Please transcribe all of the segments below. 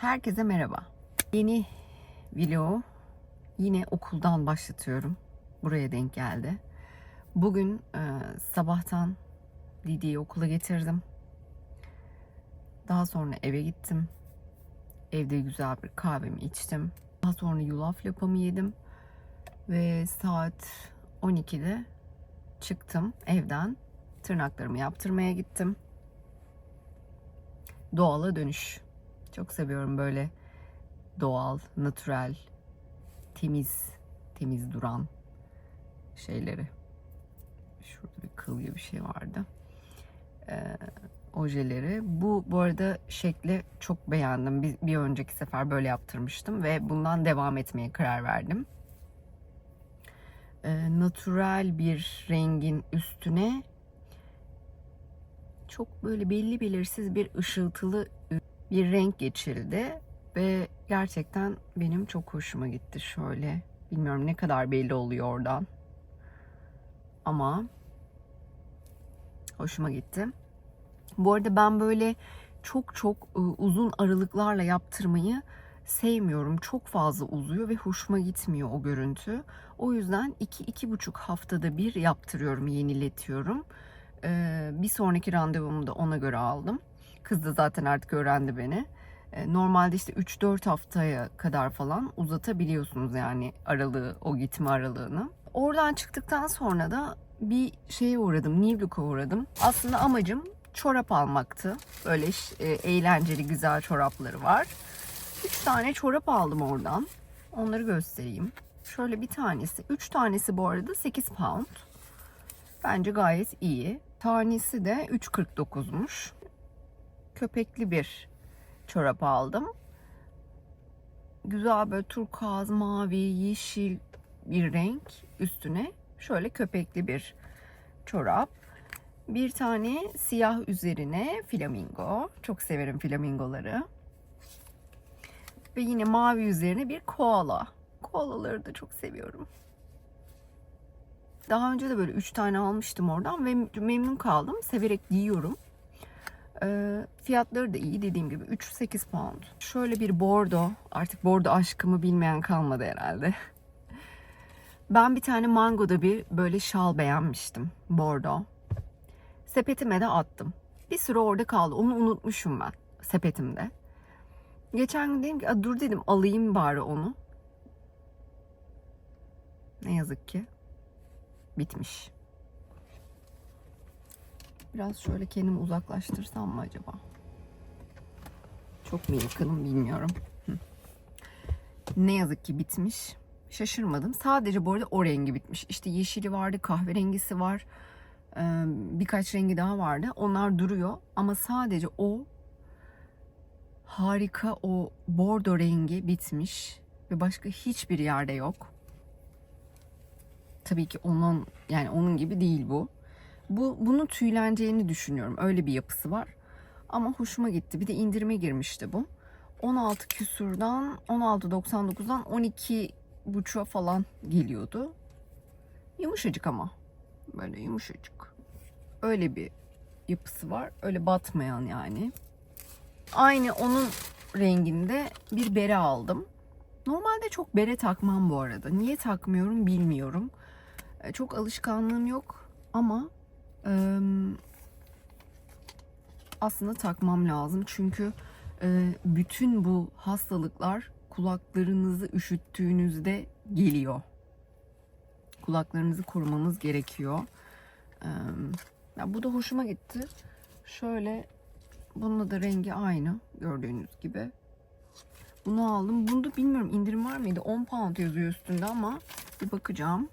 Herkese merhaba. Yeni vlog yine okuldan başlatıyorum. Buraya denk geldi. Bugün e, sabahtan Didi'yi okula getirdim. Daha sonra eve gittim. Evde güzel bir kahvemi içtim. Daha sonra yulaf lapamı yedim. Ve saat 12'de çıktım evden. Tırnaklarımı yaptırmaya gittim. Doğala dönüş. Çok seviyorum böyle doğal, natürel, temiz, temiz duran şeyleri. Şurada bir kıl gibi bir şey vardı. Ee, ojeleri. Bu bu arada şekli çok beğendim. Bir, bir önceki sefer böyle yaptırmıştım ve bundan devam etmeye karar verdim. Ee, natürel bir rengin üstüne çok böyle belli belirsiz bir ışıltılı bir renk geçildi ve gerçekten benim çok hoşuma gitti şöyle. Bilmiyorum ne kadar belli oluyor oradan. Ama hoşuma gitti. Bu arada ben böyle çok çok ı, uzun aralıklarla yaptırmayı sevmiyorum. Çok fazla uzuyor ve hoşuma gitmiyor o görüntü. O yüzden 2-2,5 haftada bir yaptırıyorum, yeniletiyorum. Bir sonraki randevumu da ona göre aldım. Kız da zaten artık öğrendi beni. Ee, Normalde işte 3-4 haftaya kadar falan uzatabiliyorsunuz yani aralığı, o gitme aralığını. Oradan çıktıktan sonra da bir şeye uğradım, New Look'a uğradım. Aslında amacım çorap almaktı. Böyle e, eğlenceli güzel çorapları var. 3 tane çorap aldım oradan. Onları göstereyim. Şöyle bir tanesi, 3 tanesi bu arada 8 pound. Bence gayet iyi. Tanesi de 3.49'muş. Köpekli bir çorap aldım. Güzel böyle turkuaz, mavi, yeşil bir renk üstüne şöyle köpekli bir çorap. Bir tane siyah üzerine flamingo. Çok severim flamingoları. Ve yine mavi üzerine bir koala. Koalaları da çok seviyorum. Daha önce de böyle 3 tane almıştım oradan ve memnun kaldım. Severek giyiyorum. Ee, fiyatları da iyi dediğim gibi 3-8 pound. Şöyle bir bordo. Artık bordo aşkımı bilmeyen kalmadı herhalde. Ben bir tane mangoda bir böyle şal beğenmiştim. Bordo. Sepetime de attım. Bir süre orada kaldı. Onu unutmuşum ben sepetimde. Geçen gün dedim ki "Aa, dur dedim alayım bari onu. Ne yazık ki bitmiş. Biraz şöyle kendimi uzaklaştırsam mı acaba? Çok mu yakınım bilmiyorum. Ne yazık ki bitmiş. Şaşırmadım. Sadece bu arada o rengi bitmiş. İşte yeşili vardı, kahverengisi var. Ee, birkaç rengi daha vardı. Onlar duruyor ama sadece o harika o bordo rengi bitmiş ve başka hiçbir yerde yok. Tabii ki onun yani onun gibi değil bu. Bu bunun tüyleneceğini düşünüyorum. Öyle bir yapısı var. Ama hoşuma gitti. Bir de indirime girmişti bu. 16 küsurdan 16.99'dan 12 buçuğa falan geliyordu. Yumuşacık ama. Böyle yumuşacık. Öyle bir yapısı var. Öyle batmayan yani. Aynı onun renginde bir bere aldım. Normalde çok bere takmam bu arada. Niye takmıyorum bilmiyorum. E, Çok alışkanlığım yok ama aslında takmam lazım. Çünkü bütün bu hastalıklar kulaklarınızı üşüttüğünüzde geliyor. Kulaklarınızı korumanız gerekiyor. Ya bu da hoşuma gitti. Şöyle bununla da rengi aynı gördüğünüz gibi. Bunu aldım. Bunda bilmiyorum indirim var mıydı? 10 pound yazıyor üstünde ama bir bakacağım.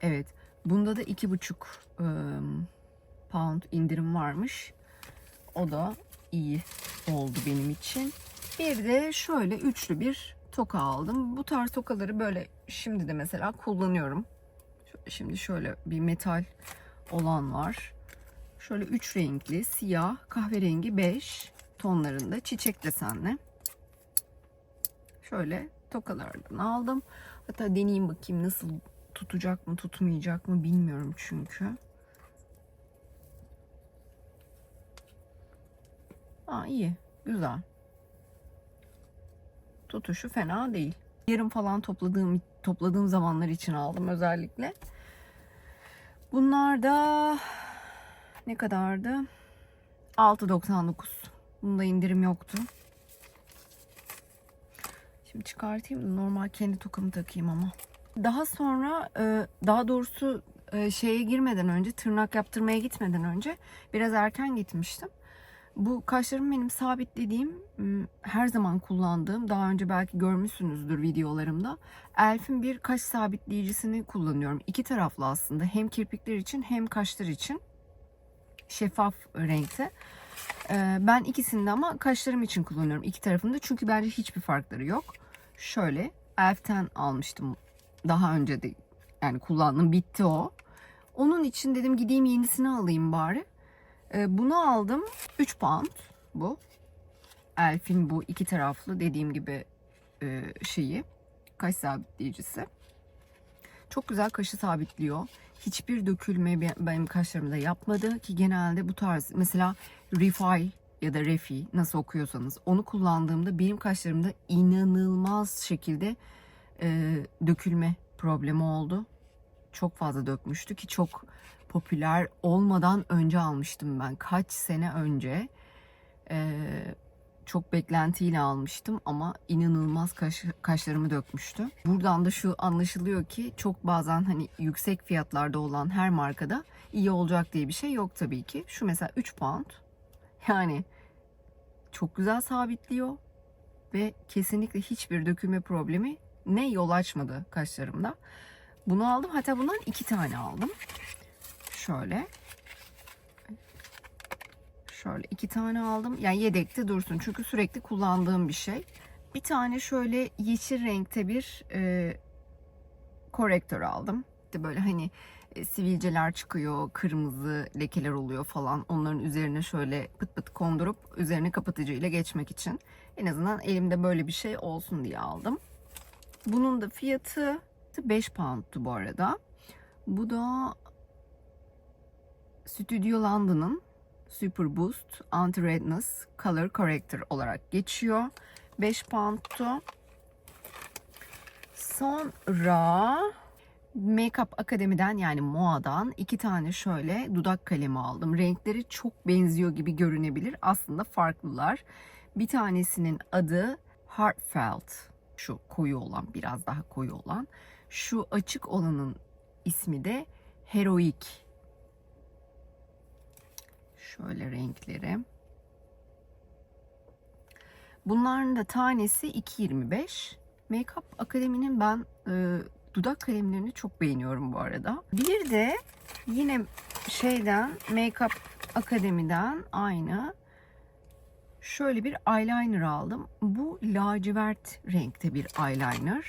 Evet. Bunda da 2,5 ıı, pound indirim varmış. O da iyi oldu benim için. Bir de şöyle üçlü bir toka aldım. Bu tarz tokaları böyle şimdi de mesela kullanıyorum. Şimdi şöyle bir metal olan var. Şöyle üç renkli siyah, kahverengi, beş tonlarında çiçek desenli. Şöyle tokalardan aldım. Hatta deneyeyim bakayım nasıl tutacak mı tutmayacak mı bilmiyorum çünkü. Aa iyi. Güzel. Tutuşu fena değil. Yarım falan topladığım topladığım zamanlar için aldım özellikle. Bunlar da ne kadardı? 6.99. Bunda indirim yoktu. Şimdi çıkartayım normal kendi tokamı takayım ama. Daha sonra e, daha doğrusu e, şeye girmeden önce tırnak yaptırmaya gitmeden önce biraz erken gitmiştim. Bu kaşlarım benim sabitlediğim m, her zaman kullandığım daha önce belki görmüşsünüzdür videolarımda. Elf'in bir kaş sabitleyicisini kullanıyorum. İki taraflı aslında hem kirpikler için hem kaşlar için şeffaf renkte. Ben ikisini de ama kaşlarım için kullanıyorum iki tarafında çünkü bence hiçbir farkları yok. Şöyle Elf'ten almıştım daha önce de yani kullandım bitti o. Onun için dedim gideyim yenisini alayım bari. Ee, bunu aldım 3 pound bu. Elf'in bu iki taraflı dediğim gibi e, şeyi kaş sabitleyicisi. Çok güzel kaşı sabitliyor. Hiçbir dökülme be- benim kaşlarımda yapmadı ki genelde bu tarz mesela Refi ya da Refi nasıl okuyorsanız onu kullandığımda benim kaşlarımda inanılmaz şekilde e, dökülme problemi oldu. Çok fazla dökmüştü ki çok popüler olmadan önce almıştım ben. Kaç sene önce e, çok beklentiyle almıştım ama inanılmaz kaş, kaşlarımı dökmüştü. Buradan da şu anlaşılıyor ki çok bazen hani yüksek fiyatlarda olan her markada iyi olacak diye bir şey yok tabii ki. Şu mesela 3 pound. Yani çok güzel sabitliyor ve kesinlikle hiçbir dökülme problemi ne yol açmadı kaşlarımda. Bunu aldım. Hatta bundan iki tane aldım. Şöyle. Şöyle iki tane aldım. Yani yedekte dursun. Çünkü sürekli kullandığım bir şey. Bir tane şöyle yeşil renkte bir e, korektör aldım. İşte böyle hani e, sivilceler çıkıyor, kırmızı lekeler oluyor falan. Onların üzerine şöyle pıt pıt kondurup üzerine kapatıcı ile geçmek için. En azından elimde böyle bir şey olsun diye aldım. Bunun da fiyatı 5 pound'tu bu arada. Bu da Studio London'ın Super Boost Anti Redness Color Corrector olarak geçiyor. 5 pound'tu. Sonra Makeup Akademi'den yani Moa'dan iki tane şöyle dudak kalemi aldım. Renkleri çok benziyor gibi görünebilir. Aslında farklılar. Bir tanesinin adı Heartfelt. Şu koyu olan, biraz daha koyu olan. Şu açık olanın ismi de Heroic. Şöyle renkleri. Bunların da tanesi 2.25. Makeup Akademi'nin ben e, dudak kalemlerini çok beğeniyorum bu arada. Bir de yine şeyden Makeup Akademi'den aynı şöyle bir eyeliner aldım. Bu lacivert renkte bir eyeliner.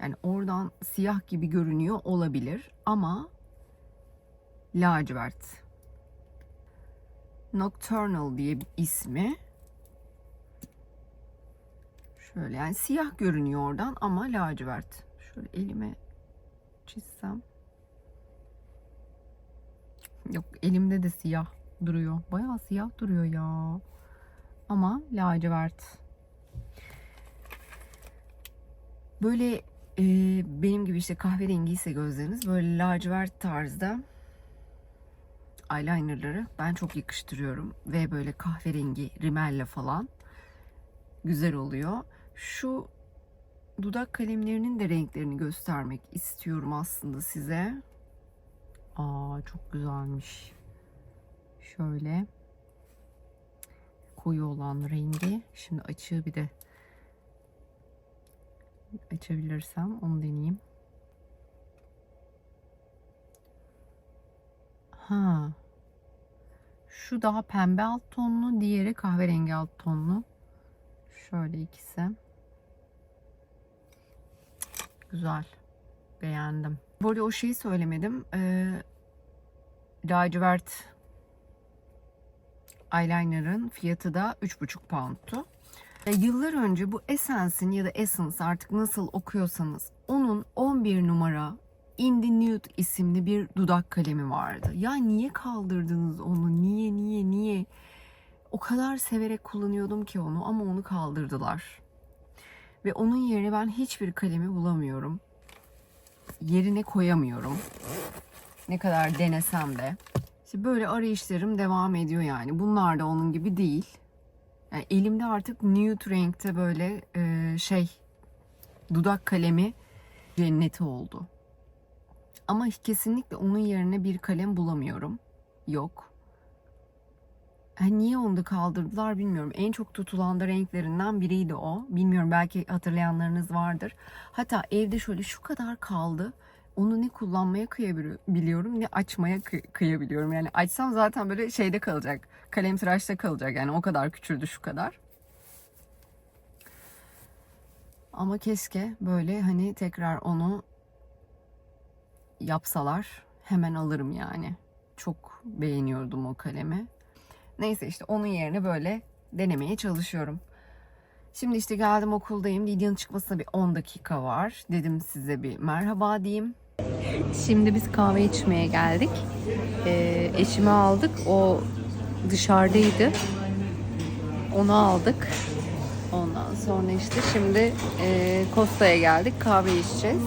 Yani oradan siyah gibi görünüyor olabilir ama lacivert. Nocturnal diye bir ismi. Şöyle yani siyah görünüyor oradan ama lacivert. Şöyle elime çizsem. Yok elimde de siyah duruyor. Bayağı siyah duruyor ya. Ama lacivert. Böyle e, benim gibi işte kahverengi ise gözleriniz böyle lacivert tarzda eyelinerları ben çok yakıştırıyorum ve böyle kahverengi rimelle falan güzel oluyor. Şu dudak kalemlerinin de renklerini göstermek istiyorum aslında size. Aa çok güzelmiş. Şöyle koyu olan rengi. Şimdi açığı bir de açabilirsem onu deneyeyim. Ha. Şu daha pembe alt tonlu, diğeri kahverengi alt tonlu. Şöyle ikisi. Güzel. Beğendim. Bu arada o şeyi söylemedim. Ee, lacivert eyeliner'ın fiyatı da 3,5 pound'tu. Yıllar önce bu Essence'in ya da Essence artık nasıl okuyorsanız onun 11 numara In the Nude isimli bir dudak kalemi vardı. Ya niye kaldırdınız onu? Niye niye niye? O kadar severek kullanıyordum ki onu ama onu kaldırdılar. Ve onun yerine ben hiçbir kalemi bulamıyorum. Yerine koyamıyorum. Ne kadar denesem de. İşte böyle arayışlarım devam ediyor yani. Bunlar da onun gibi değil. Yani elimde artık nude renkte böyle e, şey dudak kalemi cenneti oldu. Ama kesinlikle onun yerine bir kalem bulamıyorum. Yok. Ha, niye onu da kaldırdılar bilmiyorum. En çok tutulan da renklerinden biriydi o. Bilmiyorum belki hatırlayanlarınız vardır. Hatta evde şöyle şu kadar kaldı. Onu ne kullanmaya kıyabiliyorum ne açmaya kı- kıyabiliyorum. Yani açsam zaten böyle şeyde kalacak. Kalem tıraşta kalacak. Yani o kadar küçüldü şu kadar. Ama keşke böyle hani tekrar onu yapsalar hemen alırım yani. Çok beğeniyordum o kalemi. Neyse işte onun yerine böyle denemeye çalışıyorum. Şimdi işte geldim okuldayım. Lidya'nın çıkmasına bir 10 dakika var. Dedim size bir merhaba diyeyim. Şimdi biz kahve içmeye geldik. Ee, eşimi aldık. O dışarıdaydı. Onu aldık. Ondan sonra işte şimdi e, Kosta'ya geldik. Kahve içeceğiz.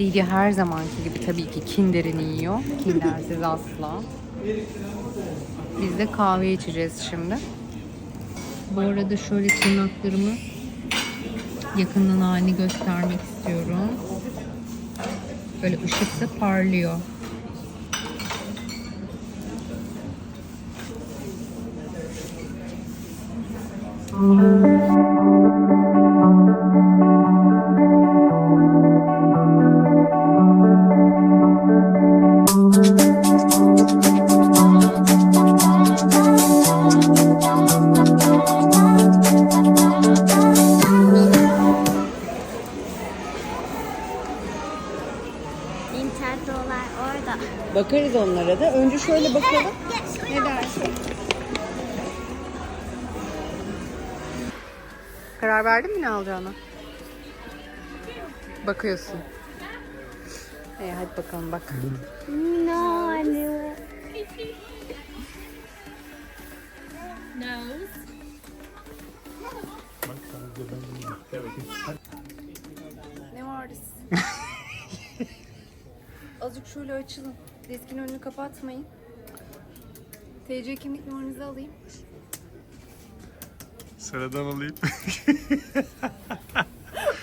Lidya her zamanki gibi tabii ki Kinder'ini yiyor. Kindersiz asla. Biz de kahve içeceğiz şimdi. Bu arada şöyle tırnaklarımı yakından halini göstermek istiyorum. Böyle ışıkta parlıyor. Nintendo'lar orada. Bakarız onlara da. Önce şöyle bakalım. Ne dersin? Karar verdin mi ne alacağını? Bakıyorsun. İyi hadi bakalım bak. No, Ne vardı Azıcık şöyle açılın. Deskin önünü kapatmayın. TC kimlik numaranızı alayım. Sıradan alayım.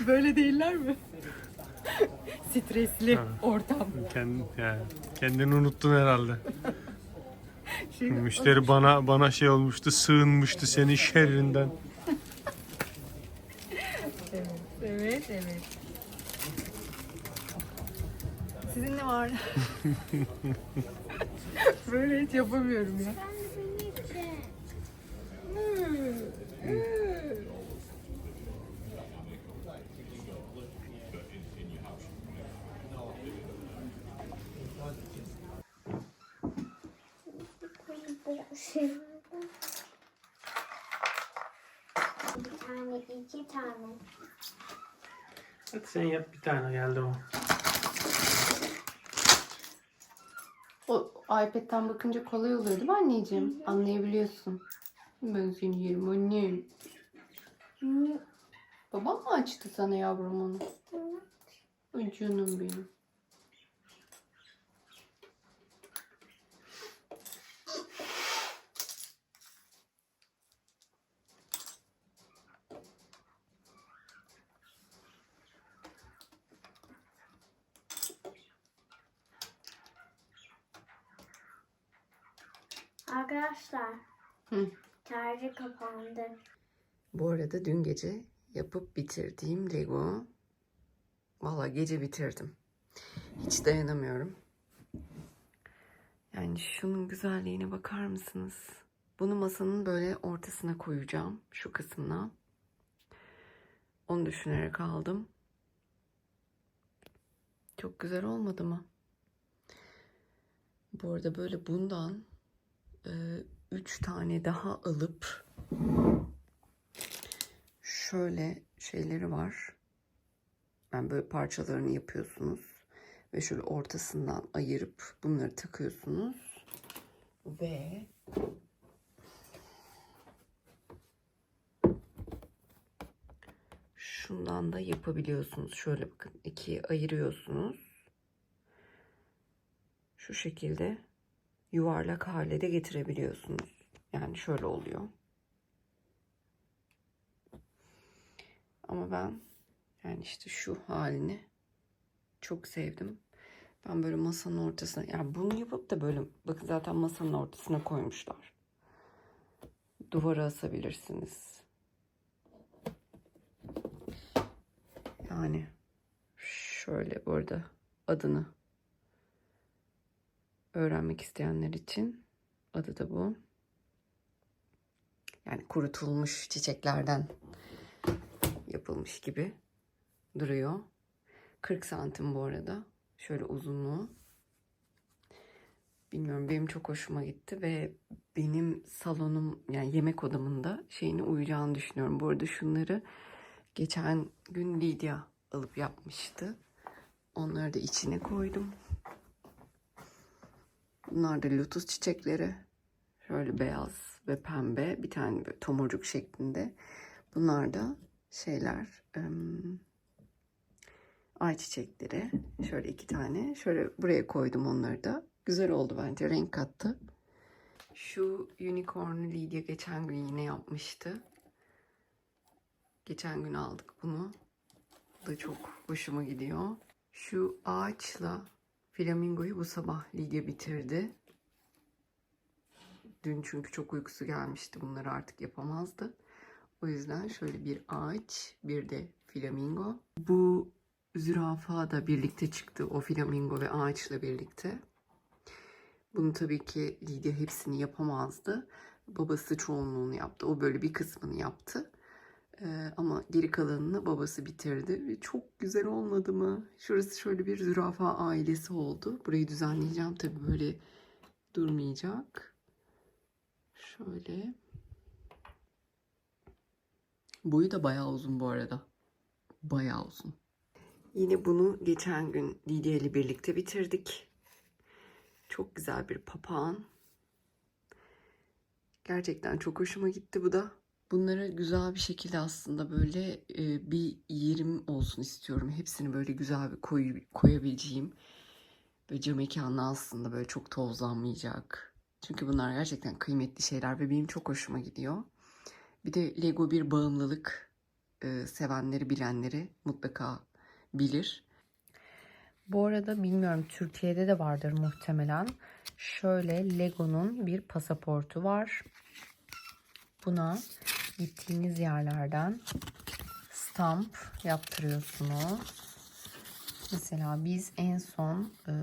Böyle değiller mi? Stresli Ha. ortam. Kendin, yani, kendini unuttun herhalde. Şimdi Müşteri bana bana şey olmuştu, sığınmıştı senin şerrinden. Evet, evet. Sizin ne var? Böyle hiç yapamıyorum ya. Bir tane, iki tane. Hadi sen yap bir tane geldi o. iPad'den bakınca kolay oluyor değil mi anneciğim? Anlayabiliyorsun. Ben seni yerim annem. Babam mı açtı sana yavrum onu? Ay canım benim. Arkadaşlar. Hı. Şarjı kapandı. Bu arada dün gece yapıp bitirdiğim Lego. Valla gece bitirdim. Hiç dayanamıyorum. Yani şunun güzelliğine bakar mısınız? Bunu masanın böyle ortasına koyacağım. Şu kısmına. Onu düşünerek aldım. Çok güzel olmadı mı? Bu arada böyle bundan 3 tane daha alıp şöyle şeyleri var. Ben böyle parçalarını yapıyorsunuz ve şöyle ortasından ayırıp bunları takıyorsunuz ve şundan da yapabiliyorsunuz. Şöyle bakın ikiye ayırıyorsunuz. Şu şekilde yuvarlak hale de getirebiliyorsunuz. Yani şöyle oluyor. Ama ben yani işte şu halini çok sevdim. Ben böyle masanın ortasına yani bunu yapıp da böyle bakın zaten masanın ortasına koymuşlar. Duvara asabilirsiniz. Yani şöyle bu arada adını öğrenmek isteyenler için adı da bu. Yani kurutulmuş çiçeklerden yapılmış gibi duruyor. 40 santim bu arada. Şöyle uzunluğu. Bilmiyorum benim çok hoşuma gitti ve benim salonum yani yemek odamında şeyine uyacağını düşünüyorum. Bu arada şunları geçen gün Lydia alıp yapmıştı. Onları da içine koydum. Bunlar da lotus çiçekleri. Şöyle beyaz ve pembe bir tane böyle tomurcuk şeklinde. Bunlar da şeyler ım, ay çiçekleri. Şöyle iki tane. Şöyle buraya koydum onları da. Güzel oldu bence. Renk kattı. Şu unicorn'u Lydia geçen gün yine yapmıştı. Geçen gün aldık bunu. Bu da çok hoşuma gidiyor. Şu ağaçla flamingoyu bu sabah Lydia bitirdi. Dün çünkü çok uykusu gelmişti. Bunları artık yapamazdı. O yüzden şöyle bir ağaç, bir de flamingo. Bu zürafa da birlikte çıktı. O flamingo ve ağaçla birlikte. Bunu tabii ki Lydia hepsini yapamazdı. Babası çoğunluğunu yaptı. O böyle bir kısmını yaptı. Ee, ama geri kalanını babası bitirdi. Ve çok güzel olmadı mı? Şurası şöyle bir zürafa ailesi oldu. Burayı düzenleyeceğim tabii böyle durmayacak. Şöyle. Boyu da bayağı uzun bu arada. Bayağı uzun. Yine bunu geçen gün Lydia ile birlikte bitirdik. Çok güzel bir papağan. Gerçekten çok hoşuma gitti bu da. Bunları güzel bir şekilde aslında böyle e, bir yerim olsun istiyorum. Hepsini böyle güzel bir koy, koyabileceğim. Böyle cam mekanla aslında böyle çok tozlanmayacak. Çünkü bunlar gerçekten kıymetli şeyler ve benim çok hoşuma gidiyor. Bir de Lego bir bağımlılık e, sevenleri bilenleri mutlaka bilir. Bu arada bilmiyorum Türkiye'de de vardır muhtemelen. Şöyle Lego'nun bir pasaportu var. Buna gittiğiniz yerlerden stamp yaptırıyorsunuz. Mesela biz en son e,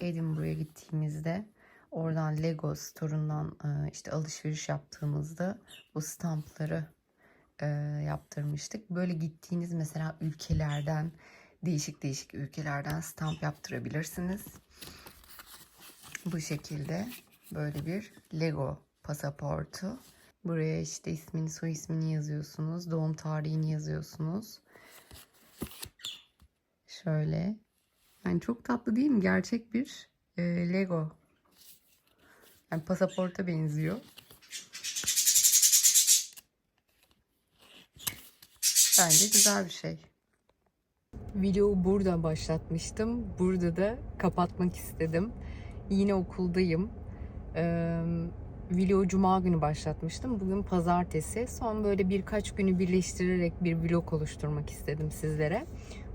Edinburgh'a gittiğimizde oradan Lego store'undan e, işte alışveriş yaptığımızda bu stampları e, yaptırmıştık. Böyle gittiğiniz mesela ülkelerden değişik değişik ülkelerden stamp yaptırabilirsiniz. Bu şekilde böyle bir Lego pasaportu. Buraya işte ismini, soy ismini yazıyorsunuz. Doğum tarihini yazıyorsunuz. Şöyle. Yani çok tatlı değil mi? Gerçek bir e, Lego. Yani pasaporta benziyor. Bence güzel bir şey. Videoyu burada başlatmıştım. Burada da kapatmak istedim. Yine okuldayım. Ee, video cuma günü başlatmıştım. Bugün pazartesi. Son böyle birkaç günü birleştirerek bir vlog oluşturmak istedim sizlere.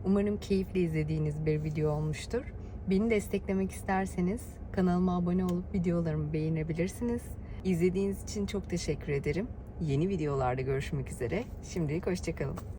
Umarım keyifli izlediğiniz bir video olmuştur. Beni desteklemek isterseniz kanalıma abone olup videolarımı beğenebilirsiniz. İzlediğiniz için çok teşekkür ederim. Yeni videolarda görüşmek üzere. Şimdilik hoşçakalın.